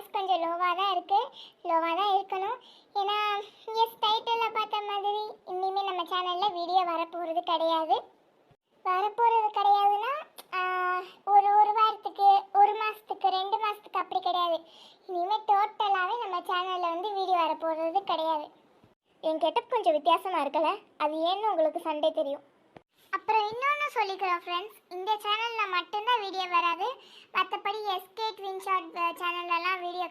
Voice கொஞ்சம் லோவாக தான் இருக்குது லோவாக தான் இருக்கணும். ஏன்னா எஸ் டைட்டிலில் பார்த்த மாதிரி இனிமேல் நம்ம சேனலில் வீடியோ வரப்போகிறது கிடையாது. வரப்போகிறது கிடையாதுன்னா ஒரு ஒரு வாரத்துக்கு ஒரு மாதத்துக்கு ரெண்டு மாதத்துக்கு அப்படி கிடையாது. இனிமேல் டோட்டலாகவே நம்ம சேனலில் வந்து வீடியோ வரப்போகிறது கிடையாது. என் கெட்டப் கொஞ்சம் வித்தியாசமாக இருக்கல அது ஏன்னு உங்களுக்கு சண்டே தெரியும். அப்புறம் இன்னொன்று சொல்லிக்கிறோம் ஃப்ரெண்ட்ஸ் இந்த சேனலில் மட்டும்தான் வீடியோ வராது. மற்றபடி எஸ்கே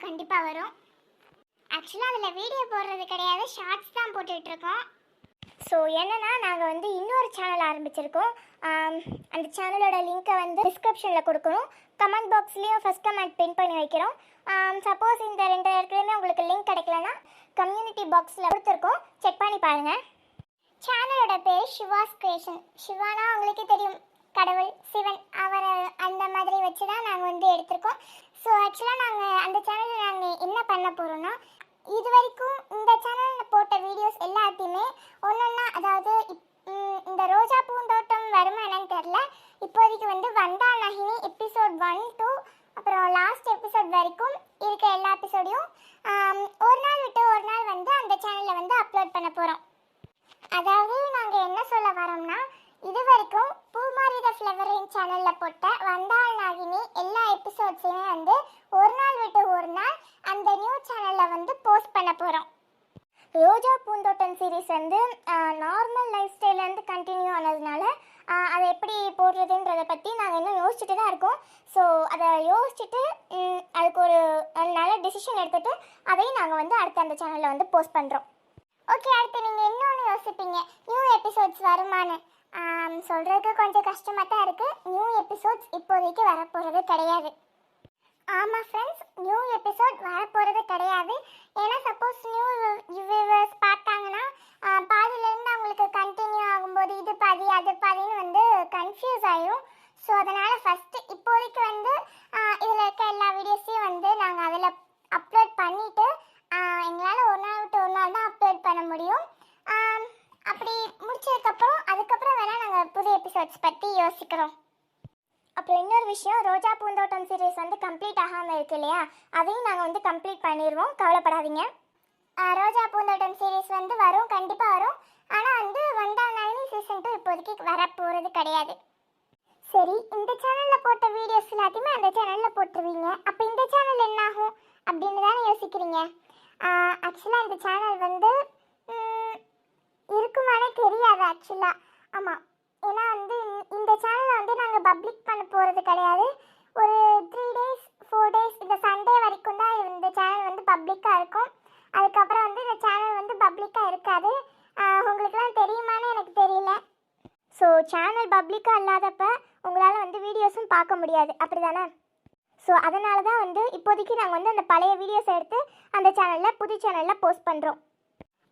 கண்டிப்பாக வரும். ஆக்சுவலாக அதில் வீடியோ போடுறது கிடையாது. ஷார்ட்ஸ் தான் போட்டுட்ருக்கோம் ஸோ என்னன்னா நாங்கள் வந்து இன்னொரு சேனல் ஆரம்பிச்சிருக்கோம். அந்த சேனலோட லிங்க்கை வந்து டிஸ்கிரிப்ஷனில் கொடுக்கணும். கமெண்ட் பாக்ஸ்லேயும் ஃபஸ்ட் கமெண்ட் பின் பண்ணி வைக்கிறோம். சப்போஸ் இந்த ரெண்டு இடத்துலையுமே உங்களுக்கு லிங்க் கிடைக்கலனா கம்யூனிட்டி பாக்ஸில் கொடுத்துருக்கோம். செக் பண்ணி பாருங்கள் சேனலோட பேர் சிவாஸ் கிரியேஷன் சிவானா உங்களுக்கே தெரியும். கடவுள் சிவன் அவரை அந்த மாதிரி வச்சு தான் நாங்கள் வந்து எடுத்திருக்கோம். ஸோ ஆக்சுவலாக நாங்கள் அந்த சேனல் என்ன பண்ண போகிறோன்னா இது வரைக்கும் இந்த சேனலில் போட்ட வீடியோஸ் எல்லாத்தையுமே ஒன்றுன்னா அதாவது இப்- இந்த ரோஜா பூந்தோட்டம் வருமா என்னன்னு தெரில இப்போதைக்கு வந்து வந்தா நகினி எபிசோட் ஒன் டூ அப்புறம் லாஸ்ட் எபிசோட் வரைக்கும் இருக்க எல்லா எபிசோடையும் ஒரு நாள் விட்டு ஒரு நாள் வந்து அந்த சேனலில் வந்து அப்லோட் பண்ண போகிறோம் அதாவது நாங்கள் என்ன சொல்ல வரோம்னா இது வரைக்கும் பூமாரி த ஃப்ளவரின் சேனலில் போட்ட வந்தாள் நாகினி எல்லா எபிசோட்ஸையுமே வந்து ஒரு நாள் விட்டு ஒரு நாள் அந்த நியூ சேனலில் வந்து போஸ்ட் பண்ண போகிறோம் ரோஜா பூந்தோட்டம் சீரிஸ் வந்து நார்மல் லைஃப் ஸ்டைல்லேருந்து கண்டினியூ ஆனதுனால அதை எப்படி போடுறதுன்றதை பற்றி நாங்கள் இன்னும் யோசிச்சுட்டு தான் இருக்கோம். ஸோ அதை யோசிச்சுட்டு அதுக்கு ஒரு நல்ல டிசிஷன் எடுத்துகிட்டு அதையும் நாங்கள் வந்து அடுத்த அந்த சேனலில் வந்து போஸ்ட் பண்ணுறோம் ஓகே அடுத்து நீங்கள் இன்னொன்று யோசிப்பீங்க. நியூ எபிசோட்ஸ் வருமானு சொல்கிறதுக்கு கொஞ்சம் கஷ்டமாக தான் இருக்குது நியூ எபிசோட்ஸ் இப்போதைக்கு வரப்போகிறது கிடையாது. ஆமாம் ஃப்ரெண்ட்ஸ் நியூ எபிசோட் வரப்போகிறது கிடையாது ஏன்னா சப்போஸ் நியூ வியூவர்ஸ் பார்த்தாங்கன்னா ஆஹ், பாதியிலேருந்து அவங்களுக்கு கண்டினியூ ஆகும்போது இது பாதி அது பாதின்னு வந்து கன்ஃபியூஸ் ஆயிரும் ஸோ அதனால் ஃபஸ்ட்டு இப்போதைக்கு வந்து இதில் இருக்க எல்லா வீடியோஸையும் வந்து நாங்கள் அதில் அப்லோட் பண்ணிவிட்டு எங்களால் ஒரு நாள் விட்டு ஒரு நாள் தான் அப்லோட் பண்ண முடியும். அப்படி முடிச்சதுக்கப்புறம் அதுக்கப்புறம் வேணால் நாங்கள் புது எபிசோட்ஸ் பற்றி யோசிக்கிறோம். அப்புறம் இன்னொரு விஷயம் ரோஜா பூந்தோட்டம் சீரீஸ் வந்து கம்ப்ளீட் ஆகாமல் இருக்கு இல்லையா? அதையும் நாங்கள் வந்து கம்ப்ளீட் பண்ணிடுவோம் கவலைப்படாதீங்க. ரோஜா பூந்தோட்டம் சீரீஸ் வந்து வரும் கண்டிப்பாக வரும். ஆனால் வந்து வந்தால் நளினி சீசன் டூ இப்போதைக்கு வரப்போகிறது கிடையாது. சரி இந்த சேனலில் போட்ட வீடியோஸ் எல்லாத்தையுமே அந்த சேனலில் போட்டுருவீங்க. அப்போ இந்த சேனல் என்ன ஆகும் அப்படின்னு தானே யோசிக்கிறீங்க. ஆக்சுவலாக இந்த சேனல் ஆக்சுவலாக ஆமாம் ஏன்னா வந்து இந்த- சேனலை வந்து நாங்கள் பப்ளிக் பண்ண போகிறது கிடையாது. ஒரு த்ரீ டேஸ் ஃபோர் டேஸ் இந்த சண்டே வரைக்கும் தான் இந்த சேனல் வந்து பப்ளிக்காக இருக்கும். அதுக்கப்புறம் வந்து இந்த சேனல் வந்து பப்ளிக்காக இருக்காது. உங்களுக்குலாம் தெரியுமான்னு எனக்கு தெரியல. ஸோ சேனல் பப்ளிக்காக இல்லாதப்ப உங்களால் வந்து வீடியோஸும் பார்க்க முடியாது. அப்படி தானே ஸோ அதனால தான் வந்து இப்போதைக்கு நாங்கள் வந்து அந்த பழைய வீடியோஸ் எடுத்து அந்த சேனலில் புது சேனலில் போஸ்ட் பண்ணுறோம்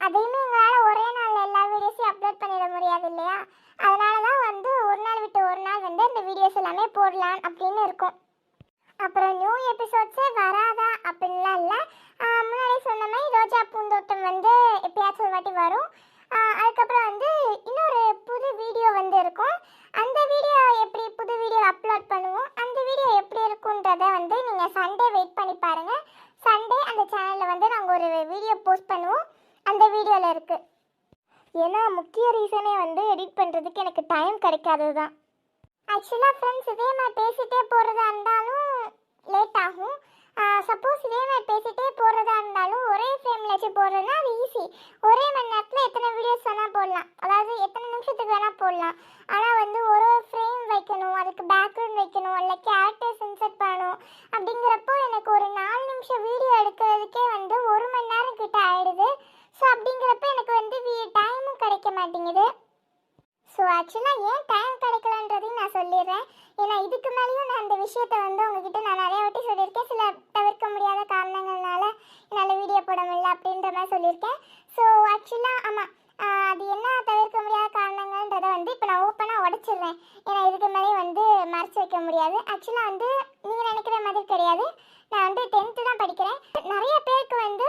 அதையுமே எங்களால் ஒரே நாளில் எல்லா வீடியோஸையும் அப்லோட் பண்ணிட முடியாது இல்லையா? அதனால தான் வந்து ஒரு நாள் விட்டு ஒரு நாள் வந்து இந்த வீடியோஸ் எல்லாமே போடலாம் அப்படின்னு இருக்கும். அப்புறம் நியூ எபிசோட்ஸே வராதா அப்படின்லாம் இல்லை. முன்னாடி சொன்ன மாதிரி ரோஜா பூந்தோட்டம் வந்து எப்பயாச்சும் ஒரு வாட்டி வரும் ஆஹ் அதுக்கப்புறம் வந்து இன்னொரு புது வீடியோ வந்து இருக்கும் அந்த வீடியோ எப்படி புது வீடியோ அப்லோட் பண்ணுவோம் அந்த வீடியோ எப்படி இருக்குன்றத வந்து நீங்கள் சண்டே வெயிட் பண்ணி பாருங்கள் சண்டே அந்த சேனலில் வந்து நாங்கள் ஒரு வீடியோ போஸ்ட் பண்ணுவோம் அந்த வீடியோவில் இருக்குது ஏன்னா முக்கிய ரீசனே வந்து எடிட் பண்ணுறதுக்கு எனக்கு டைம் கிடைக்காதது தான் ஆக்சுவலாக ஃப்ரெண்ட்ஸ் இதே மாதிரி பேசிகிட்டே போகிறதா இருந்தாலும் லேட் ஆகும். சப்போஸ் இதே மாதிரி பேசிகிட்டே போகிறதா இருந்தாலும் ஒரே ஃப்ரேமில் வச்சு போடுறதுனா அது ஈஸி ஒரே மணி நேரத்தில் எத்தனை வீடியோஸ் வேணால் போடலாம். அதாவது எத்தனை நிமிஷத்துக்கு வேணால் போடலாம். ஆனால் வந்து ஒரு ஒரு ஃப்ரேம் வைக்கணும் அதுக்கு பேக்ரவுண்ட் வைக்கணும் இல்லை கேரக்டர்ஸ் இன்சர்ட் பண்ணணும். அப்படிங்கிறப்போ எனக்கு ஒரு நாலு நிமிஷம் வீடியோ எடுக்கிறதுக்கே வந்து ஒரு மணி நேரம் கிட்ட ஆயிடுது. ஸோ அப்படிங்கிறப்ப எனக்கு வந்து டைமும் கிடைக்க மாட்டேங்குது. ஸோ ஆக்சுவலாக ஏன் டைம் கிடைக்கலன்றதையும் நான் சொல்லிடுறேன். ஏன்னா இதுக்கு மேலேயும் நான் அந்த விஷயத்தை வந்து உங்ககிட்ட நான் நிறைய வாட்டி சொல்லியிருக்கேன். சில தவிர்க்க முடியாத காரணங்கள்னால என்னால் வீடியோ போட முடியல அப்படின்ற மாதிரி சொல்லியிருக்கேன். ஸோ ஆக்சுவலாக ஆமாம் அது என்ன தவிர்க்க முடியாத காரணங்கள்ன்றதை வந்து இப்போ நான் ஓப்பனாக உடச்சிடுறேன். ஏன்னா இதுக்கு மேலே வந்து மறைச்சு வைக்க முடியாது. ஆக்சுவலாக வந்து நீங்கள் நினைக்கிற மாதிரி கிடையாது. நான் வந்து டென்த்து தான் படிக்கிறேன். நிறைய பேருக்கு வந்து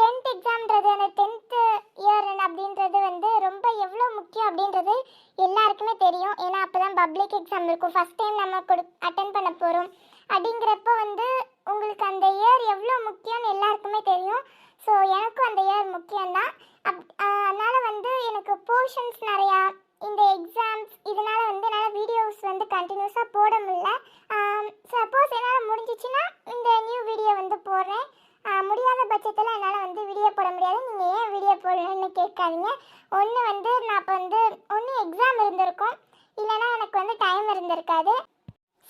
டென்த் எக்ஸாம்ன்றது அந்த டென்த்து இயர் அப்படின்றது வந்து ரொம்ப எவ்வளோ முக்கியம் அப்படின்றது எல்லாருக்குமே தெரியும். ஏன்னா அப்போ தான் பப்ளிக் எக்ஸாம் இருக்கும். ஃபஸ்ட் டைம் நம்ம கொடு அட்டன் பண்ண போகிறோம் அப்படிங்கிறப்ப வந்து உங்களுக்கு அந்த இயர் எவ்வளோ முக்கியம்னு எல்லாருக்குமே தெரியும். ஸோ எனக்கும் அந்த இயர் முக்கியம்தான். அப் அதனால் வந்து எனக்கு போர்ஷன்ஸ் நிறையா இந்த எக்ஸாம்ஸ் இதனால வந்து என்னால் வீடியோஸ் வந்து கண்டினியூஸாக போட முடியல சப்போஸ் என்னால் முடிஞ்சிச்சுன்னா இந்த நியூ வீடியோ வந்து போடுறேன் ஆஹ் முடியாத பட்சத்தில் என்னால் வந்து வீடியோ போட முடியாது நீங்கள் ஏன் வீடியோ போடலன்னு கேட்காதீங்க ஒன்று வந்து நான் இப்போ வந்து ஒன்று எக்ஸாம் இருந்திருக்கும் இல்லைன்னா எனக்கு வந்து இருக்காது.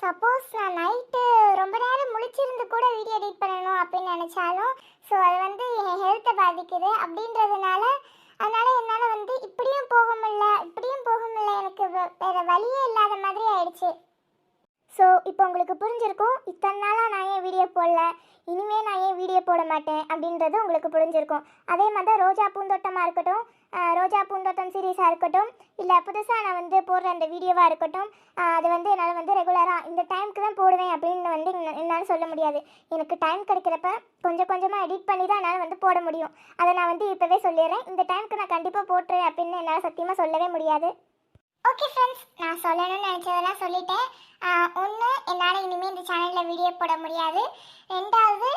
சப்போஸ் நான் நைட்டு ரொம்ப நேரம் முழிச்சிருந்து கூட வீடியோ எடிட் பண்ணணும் அப்படின்னு நினச்சாலும் ஸோ அது வந்து என் ஹெல்த்தை பாதிக்குது அப்படின்றதுனால அதனால் என்னால் வந்து இப்படியும் போக முடியல இப்படியும் போக முடியல எனக்கு வேறு வழியே இல்லாத மாதிரி ஆயிடுச்சு. ஸோ இப்போ உங்களுக்கு புரிஞ்சிருக்கும் இத்தனை நாளாக நான் ஏன் வீடியோ போடல இனிமேல் நான் ஏன் வீடியோ போட மாட்டேன் அப்படின்றது உங்களுக்கு புரிஞ்சிருக்கும். அதே மாதிரி தான் ரோஜா பூந்தோட்டமாக இருக்கட்டும் ரோஜா பூந்தோட்டம் சீரீஸாக இருக்கட்டும் இல்லை புதுசாக நான் வந்து போடுற அந்த வீடியோவாக இருக்கட்டும் அது வந்து என்னால் வந்து ரெகுலராக இந்த டைம்க்கு தான் போடுவேன் அப்படின்னு வந்து என்னால் சொல்ல முடியாது. எனக்கு டைம் கிடைக்கிறப்ப கொஞ்சம் கொஞ்சமாக எடிட் பண்ணி தான் என்னால் வந்து போட முடியும். அதை நான் வந்து இப்போவே சொல்லிடுறேன். இந்த டைம்க்கு நான் கண்டிப்பாக போட்டுறேன் அப்படின்னு என்னால் சத்தியமாக சொல்லவே முடியாது. ஓகே ஃப்ரெண்ட்ஸ் நான் சொல்லணும்னு நினச்சதெல்லாம் சொல்லிட்டேன். ஒன்று என்னால் இனிமேல் இந்த சேனலில் வீடியோ போட முடியாது. ரெண்டாவது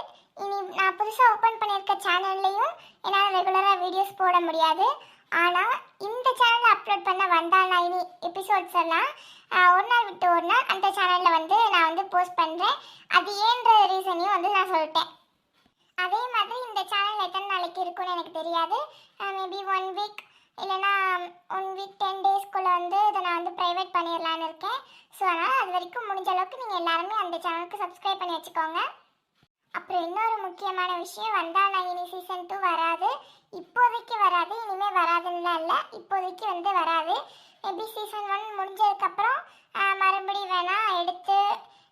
இனி நான் புதுசாக ஓப்பன் பண்ணியிருக்க சேனல்லையும் என்னால் ரெகுலராக வீடியோஸ் போட முடியாது. ஆனால் இந்த சேனலில் அப்லோட் பண்ண வந்தால் நான் இனி எபிசோட்ஸ் எல்லாம் ஒரு நாள் விட்டு ஒரு நாள் அந்த சேனலில் வந்து நான் வந்து போஸ்ட் பண்ணுறேன் அது ஏன்ற ரீசனையும் வந்து நான் சொல்லிட்டேன். அதே மாதிரி இந்த சேனல் எத்தனை நாளைக்கு இருக்கும்னு எனக்கு தெரியாது. மேபி ஒன் வீக் இல்லைன்னா ஒன் வீக் டென் டேஸ்க்குள்ளே வந்து இதை நான் வந்து ப்ரைவேட் பண்ணிடலான்னு இருக்கேன். ஸோ அதனால் அது வரைக்கும் முடிஞ்ச அளவுக்கு நீங்கள் எல்லாருமே அந்த சேனலுக்கு சப்ஸ்கிரைப் பண்ணி வச்சுக்கோங்க. அப்புறம் இன்னொரு முக்கியமான விஷயம் வந்தா நான் சீசன் டூ வராது. இப்போதைக்கு வராது இனிமேல் வராதுன்னா இல்லை. இப்போதைக்கு வந்து வராது. மேபி சீசன் ஒன் முடிஞ்சதுக்கப்புறம் மறுபடியும் வேணால் எடுத்து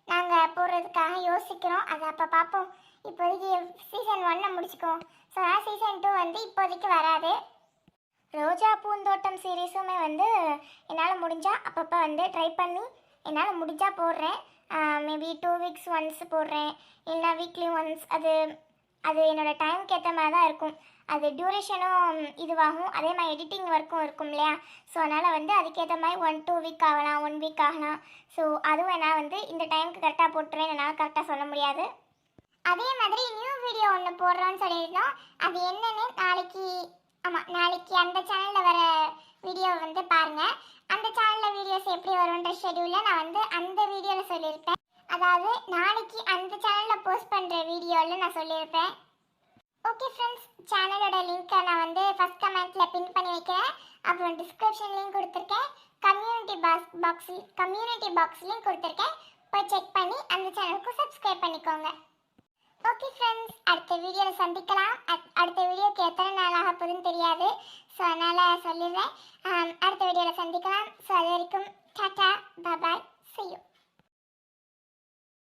நாங்கள் போடுறதுக்காக யோசிக்கிறோம். அதை அப்போ பார்ப்போம். இப்போதைக்கு சீசன் ஒன்னை முடிச்சுக்குவோம். ஸோ அதனால் சீசன் டூ வந்து இப்போதைக்கு வராது. ரோஜா பூந்தோட்டம் சீரீஸுமே வந்து என்னால் முடிஞ்சால் அப்பப்போ வந்து ட்ரை பண்ணி என்னால் முடிஞ்சால் போடுறேன். மேபி டூ வீக்ஸ் ஒன்ஸ் போடுறேன். இல்லைனா வீக்லி ஒன்ஸ் அது அது என்னோடய டைம்க்கு ஏற்ற மாதிரி தான் இருக்கும். அது டியூரேஷனும் இதுவாகும். அதே மாதிரி எடிட்டிங் ஒர்க்கும் இருக்கும் இல்லையா? ஸோ அதனால் வந்து அதுக்கேற்ற மாதிரி ஒன் டூ வீக் ஆகலாம் ஒன் வீக் ஆகலாம். ஸோ அதுவும் நான் வந்து இந்த டைமுக்கு கரெக்டாக போட்டுருவேன் என்னால் கரெக்டாக சொல்ல முடியாது. அதே மாதிரி நியூ வீடியோ ஒன்று போடுறோன்னு சொல்லியிருந்தோம். அது என்னென்னு நாளைக்கு ஆமாம் நாளைக்கு அந்த சேனலில் வர வீடியோ வந்து பாருங்கள் அந்த சேனலில் வீடியோஸ் எப்படி வரும்ன்ற ஷெடியூலில் நான் வந்து அந்த வீடியோவில் சொல்லியிருப்பேன். அதாவது நாளைக்கு அந்த சேனலில் போஸ்ட் பண்ணுற வீடியோவில் நான் சொல்லியிருப்பேன். ஓகே ஃப்ரெண்ட்ஸ் சேனலோட லிங்க்கை நான் வந்து ஃபஸ்ட் கமெண்ட்டில் பின் பண்ணி வைக்கிறேன். அப்புறம் டிஸ்கிரிப்ஷன்லேயும் கொடுத்துருக்கேன். கம்யூனிட்டி பாக்ஸ் பாக்ஸில் கம்யூனிட்டி பாக்ஸ்லேயும் கொடுத்துருக்கேன். போய் செக் பண்ணி அந்த சேனலுக்கு சப்ஸ்கிரைப் பண்ணிக்கோங்க. ஓகே ஃப்ரெண்ட்ஸ் அடுத்த வீடியோவில் சந்திக்கலாம். அடுத்த வீடியோக்கு எத்தனை நாள் ஆக போகுதுன்னு தெரியாது. ஸோ அதனால் சொல்லிடுறேன். அடுத்த வீடியோவில் சந்திக்கலாம். ஸோ அது வரைக்கும் டாட்டா பபாய் செய்யும்